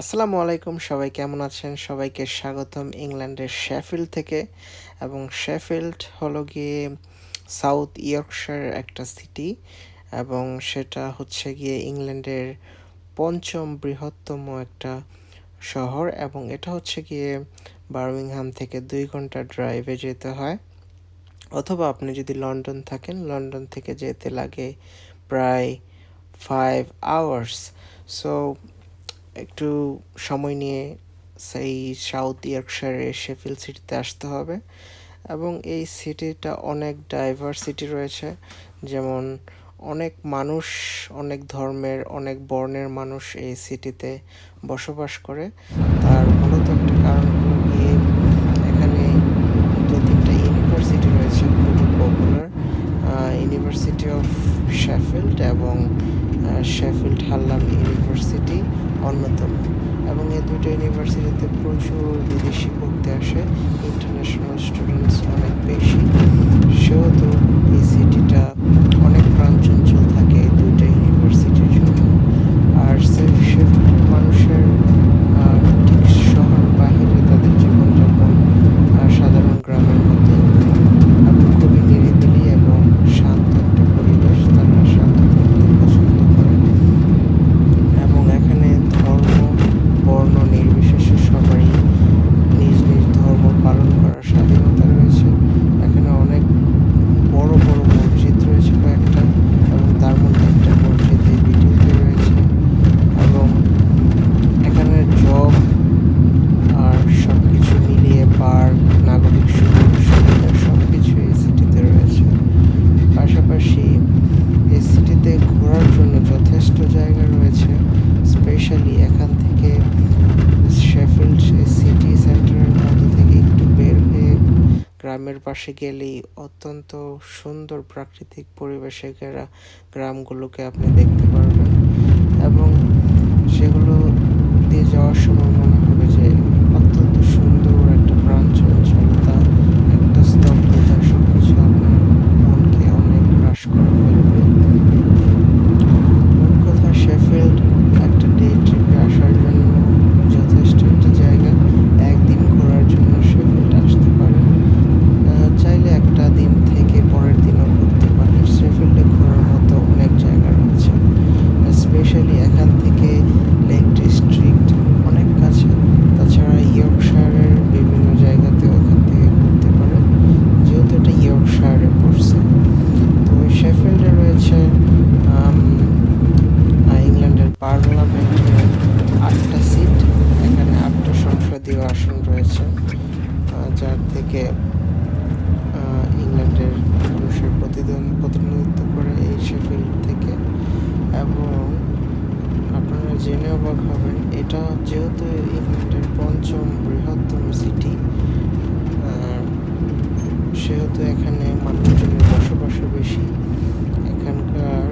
আসসালামু আলাইকুম, সবাই কেমন আছেন? সবাইকে স্বাগতম ইংল্যান্ডের শেফিল্ড থেকে। এবং শেফিল্ড হলো গিয়ে সাউথ ইয়র্কশায়ার একটা সিটি। এবং সেটা হচ্ছে গিয়ে ইংল্যান্ডের পঞ্চম বৃহত্তম একটা শহর। এবং এটা হচ্ছে গিয়ে বার্মিংহাম থেকে দুই ঘণ্টা ড্রাইভে যেতে হয়। অথবা আপনি যদি লন্ডন থাকেন, লন্ডন থেকে যেতে লাগে প্রায় ফাইভ আওয়ার্স সো একটু সময় নিয়ে সেই সাউথ ইয়র্কশায়ারে শেফিল সিটিতে আসতে হবে। এবং এই সিটিটা অনেক ডাইভার্সিটি রয়েছে। যেমন অনেক মানুষ, অনেক ধর্মের, অনেক বর্ণের মানুষ এই সিটিতে বসবাস করে। তার মূলত একটা কারণ হলো গিয়ে এখানে দু তিনটা ইউনিভার্সিটি রয়েছে খুবই পপুলার ইউনিভার্সিটি অফ শেফিল্ড এবং শেফিল্ড হাল্লাম ইউনিভার্সিটি অন্যতম এবং এই ইউনিভার্সিটিতে প্রচুর বিদেশি পড়তে আসে ইন্টারন্যাশনাল স্টুডেন্টস অনেক বেশি। সেহেতু এই সিটিটা অনেক প্রাণচঞ্চল থাকে এই দুইটা ইউনিভার্সিটির জন্য আর শেফিল্ডের মানুষের আহ, ঠিক শহর বাহিরে তাদের জীবনযাপন আহ, সাধারণ গ্রামের মতো এবং খুবই নিরিবিলি এবং শান্ত একটা পরিবেশ তারা শান্ত থাকতে পছন্দ করে এবং এখানে ধর্ম বর্ণ নির্বিশেষে সবারই নিজ নিজ ধর্ম পালন করার স্বাধীনতা রয়েছে এখানে অনেক বড় বড় মসজিদ রয়েছে কয়েকটা এবং তার মধ্যে একটা মসজিদ এই ভিডিওতে রয়েছে এবং এখানে জব আর সব কিছু মিলিয়ে পার্ক নাগরিক সুযোগ সুবিধা সব কিছু এই সিটিতে রয়েছে পাশাপাশি এই সিটিতে ঘোরার জন্য যথেষ্ট জায়গা রয়েছে স্পেশালি এখান থেকে শেফিল্ড সিটি সেন্টারের মধ্যে থেকে একটু বের হয়ে গ্রামের পাশে গেলেই অত্যন্ত সুন্দর প্রাকৃতিক পরিবেশে ঘেরা গ্রামগুলোকে আপনি দেখতে পারবেন। এবং সেগুলো দিয়ে যাওয়ার সময় মনে হবে যে অত্যন্ত সুন্দর একটা প্রাণচঞ্চলতা একটা স্তব্ধতা সব কিছু আপনার মনকে অনেক গ্রাস করে ফেলবে মোট কথা শেফিল্ড একটা ডে ট্রিপে আসার জন্য যথেষ্ট একটা জায়গা একদিন ঘোরার জন্য শেফিল্ড আসতে পারেন আহ, চাইলে একটা দিন থেকে পরের দিনও ঘুরতে পারেন শেফিল্ডে ঘোরার মতো অনেক জায়গা রয়েছে স্পেশালি এখান থেকে লেক ডিস্ট্রিক্ট অনেক কাছে তাছাড়া ইয়র্কশায়ারের বিভিন্ন জায়গাতেও এখান থেকে ঘুরতে পারেন যেহেতু এটা ইয়র্কশায়ারে পড়ছে তো শেফিল্ডে রয়েছে আম, আহ, ইংল্যান্ডের পার্লামেন্টের আটটা সিট এখানে আটটা সংসদীয় আসন রয়েছে আহ, যার থেকে আহ, ইংল্যান্ডের মানুষের প্রতিদ্বন্দ্ব প্রতিনিধিত্ব করে এই শেফিল্ড থেকে এবং আপনারা জেনে অবাক হবেন এটা যেহেতু ইংল্যান্ডের পঞ্চম বৃহত্তম সিটি সেহেতু এখানে মানুষজনের বসবাসও বেশি এখানকার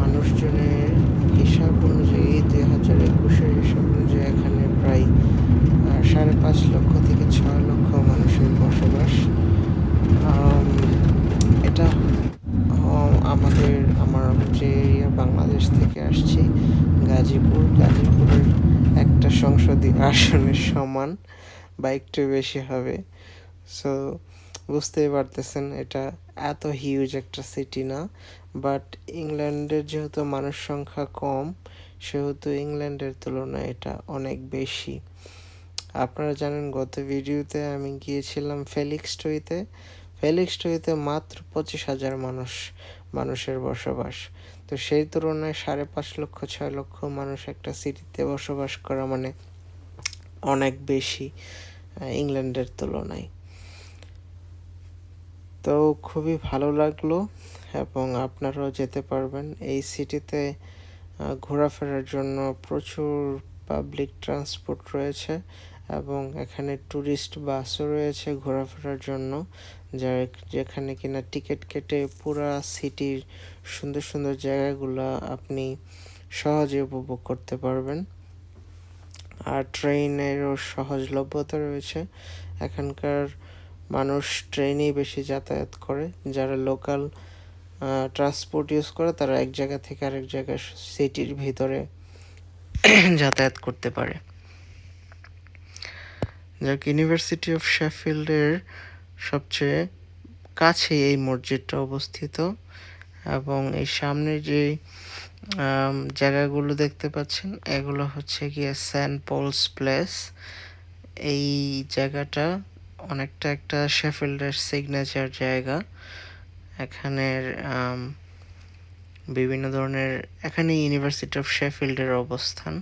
মানুষজনের হিসাব অনুযায়ী দুই হাজার একুশের হিসাব অনুযায়ী এখানে প্রায় আহ, সাড়ে পাঁচ লক্ষ থেকে ছয় লক্ষ মানুষের বসবাস আম, এটা আহ, আমাদের আমার যে এরিয়া বাংলাদেশ থেকে আসছি গাজীপুর গাজীপুরের একটা সংসদীয় আসনের সমান বা একটু বেশি হবে। সো বুঝতেই পারতেছেন, এটা এত হিউজ একটা সিটি না। বাট ইংল্যান্ডের যেহেতু মানুষ সংখ্যা কম, সেহেতু ইংল্যান্ডের তুলনায় এটা অনেক বেশি। আপনারা জানেন, গত ভিডিওতে আমি গিয়েছিলাম ফেলিক্সটইতে ফেলিক্সটইতে মাত্র পঁচিশ হাজার মানুষ, মানুষের বসবাস। তো সেই তুলনায় সাড়ে পাঁচ লক্ষ, ছয় লক্ষ মানুষ একটা সিটিতে বসবাস করা মানে অনেক বেশি ইংল্যান্ডের তুলনায়। তো খুবই ভালো লাগল এবং আপনারাও যেতে পারবেন। এই সিটিতে ঘোরাফেরার জন্য প্রচুর পাবলিক ট্রান্সপোর্ট রয়েছে এবং এখানে ট্যুরিস্ট বাসও রয়েছে ঘোরাফেরার জন্য যার যেখানে কিনা টিকিট কেটে পুরা সিটির সুন্দর সুন্দর জায়গাগুলো আপনি সহজে উপভোগ করতে পারবেন। আর ট্রেনেরও সহজলভ্যতা রয়েছে। এখানকার মানুষ ট্রেনেই বেশি যাতায়াত করে। যারা লোকাল ট্রান্সপোর্ট ইউজ করে, তারা এক জায়গা থেকে আরেক জায়গায় সিটির ভিতরে যাতায়াত করতে পারে। যাক ইউনিভার্সিটি অফ শেফিল্ডের সবচেয়ে কাছে এই মসজিদটা অবস্থিত। এবং এই সামনে যে জায়গাগুলো দেখতে পাচ্ছেন, এগুলো হচ্ছে গিয়ে সেন্ট পলস প্লেস। এই জায়গাটা অনেকটা একটা শেফিল্ডের সিগনেচার জায়গা। এখানের বিভিন্ন ধরনের, এখানে ইউনিভার্সিটি অফ শেফিল্ডের অবস্থান।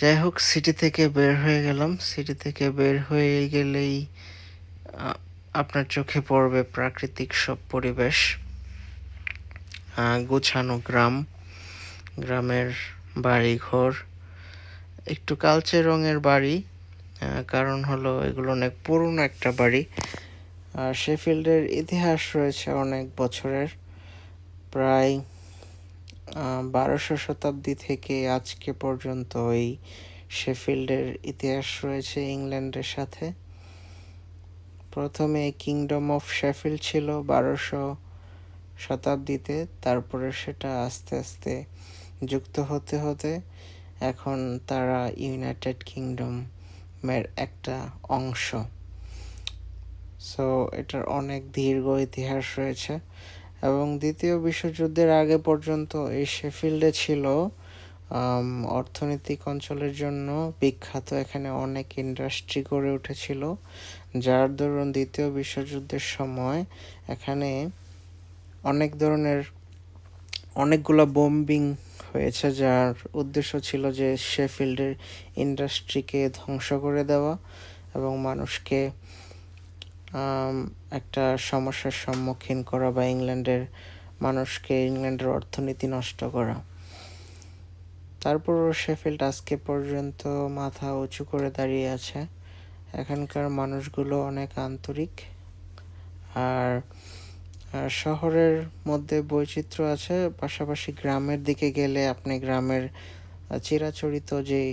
যাই হোক, সিটি থেকে বের হয়ে গেলাম। সিটি থেকে বের হয়ে গেলেই আপনার চোখে পড়বে প্রাকৃতিক সব পরিবেশ। গোছানো গ্রাম, গ্রামের বাড়ি ঘর একটু কালচে রঙের বাড়ি কারণ হলো এগুলো অনেক পুরনো একটা বাড়ি। আর শেফিল্ডের ইতিহাস রয়েছে অনেক বছরের, প্রায় বারোশো শতাব্দী থেকে আজকে পর্যন্ত এই শেফিল্ডের ইতিহাস রয়েছে ইংল্যান্ডের সাথে। প্রথমে কিংডম অফ শেফিল্ড ছিল বারোশো শতাব্দীতে, তারপরে সেটা আস্তে আস্তে যুক্ত হতে হতে এখন তারা ইউনাইটেড কিংডমের একটা অংশ। সো এটার অনেক দীর্ঘ ইতিহাস রয়েছে এবং দ্বিতীয় বিশ্বযুদ্ধের আগে পর্যন্ত এই শেফিল্ডে ছিল অর্থনৈতিক অঞ্চলের জন্য বিখ্যাত এখানে অনেক ইন্ডাস্ট্রি গড়ে উঠেছিল, যার দরুন দ্বিতীয় বিশ্বযুদ্ধের সময় এখানে অনেক ধরনের, অনেকগুলো বোম্বিং হয়েছে যার উদ্দেশ্য ছিল যে শেফিল্ডের ইন্ডাস্ট্রিকে ধ্বংস করে দেওয়া এবং মানুষকে একটা সমস্যার সম্মুখীন করা বা ইংল্যান্ডের, মানুষকে ইংল্যান্ডের অর্থনীতি নষ্ট করা। তারপরও শেফিল্ড আজকে পর্যন্ত মাথা উঁচু করে দাঁড়িয়ে আছে। এখানকার মানুষগুলো অনেক আন্তরিক। আর শহরের মধ্যে বৈচিত্র্য আছে, পাশাপাশি গ্রামের দিকে গেলে আপনি গ্রামের চিরাচরিত যেই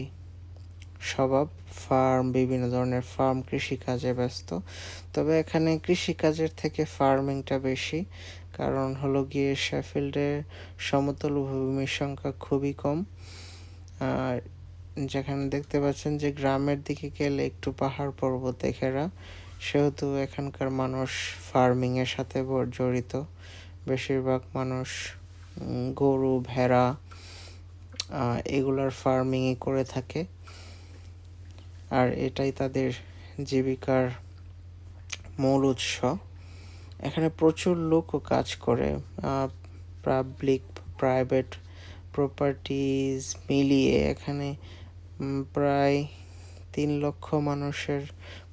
স্বভাব ফার্ম বিভিন্ন ধরনের ফার্ম কৃষিকাজে ব্যস্ত। তবে এখানে কৃষিকাজের থেকে ফার্মিংটা বেশি, কারণ হলো গিয়ে শেফিল্ডে সমতল ভূমির সংখ্যা খুবই কম। আর যেখানে দেখতে পাচ্ছেন যে গ্রামের দিকে গেলে একটু পাহাড় পর্বত ঘেরা সেহেতু এখানকার মানুষ ফার্মিংয়ের সাথে জড়িত। বেশিরভাগ মানুষ গরু, ভেড়া এগুলার ফার্মিংই করে থাকে। আর এটাই তাদের জীবিকার মূল উৎস। এখানে প্রচুর লোকও কাজ করে পাবলিক প্রাইভেট প্রপার্টিজ মিলিয়ে এখানে প্রায় তিন লক্ষ মানুষের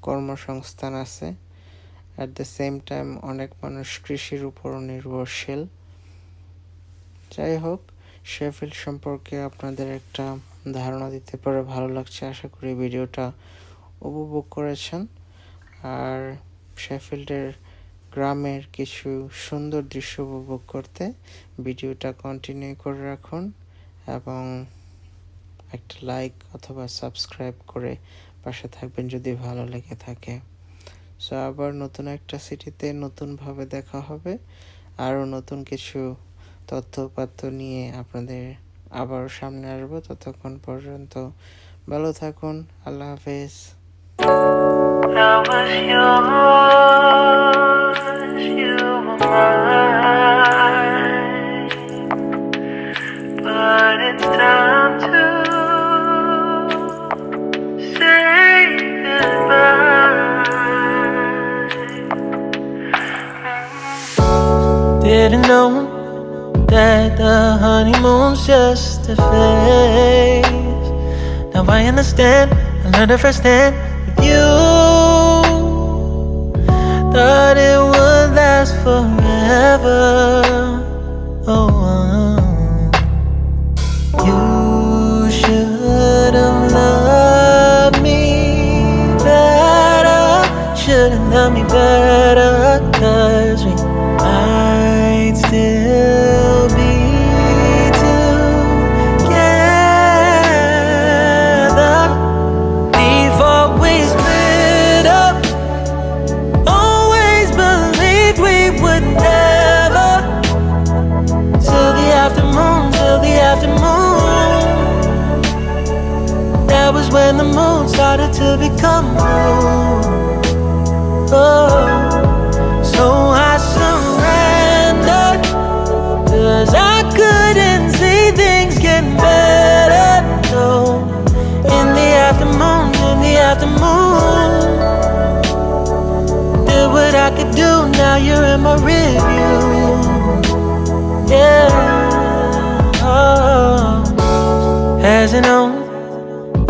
কর্মসংস্থান আছে। অ্যাট দ্য সেম টাইম অনেক মানুষ কৃষির উপর নির্ভরশীল। যাই হোক, শেফিল্ড সম্পর্কে আপনাদের একটা ধারণা দিতে পারে, ভালো লাগছে, আশা করি ভিডিওটা উপভোগ করেছেন। আর শেফিল্ডের গ্রামের কিছু সুন্দর দৃশ্য উপভোগ করতে ভিডিওটা কন্টিনিউ করে রাখুন এবং একটা লাইক অথবা সাবস্ক্রাইব করে পাশে থাকবেন যদি ভালো লেগে থাকে। সো আবার নতুন একটা সিটিতে নতুনভাবে দেখা হবে। আরও নতুন কিছু তথ্যপাত্র নিয়ে আপনাদের আবার সামনে আসব। ততক্ষণ পর্যন্ত ভালো থাকুন। আল্লাহ হাফেজ। But it's time to I didn't know that the honeymoon's just a phase. Now I understand, I learned it firsthand with you. Thought it would last forever. Was when the moon started to become blue. Oh, so I surrendered. Cause I couldn't see things getting better. No, in the afternoon, in the afternoon. Did what I could do, now you're in my review. Yeah. Oh. Hasn't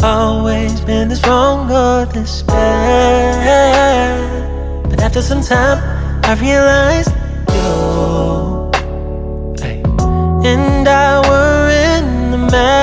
always been this wrong or this bad. But after some time, I realized you and I were in the match.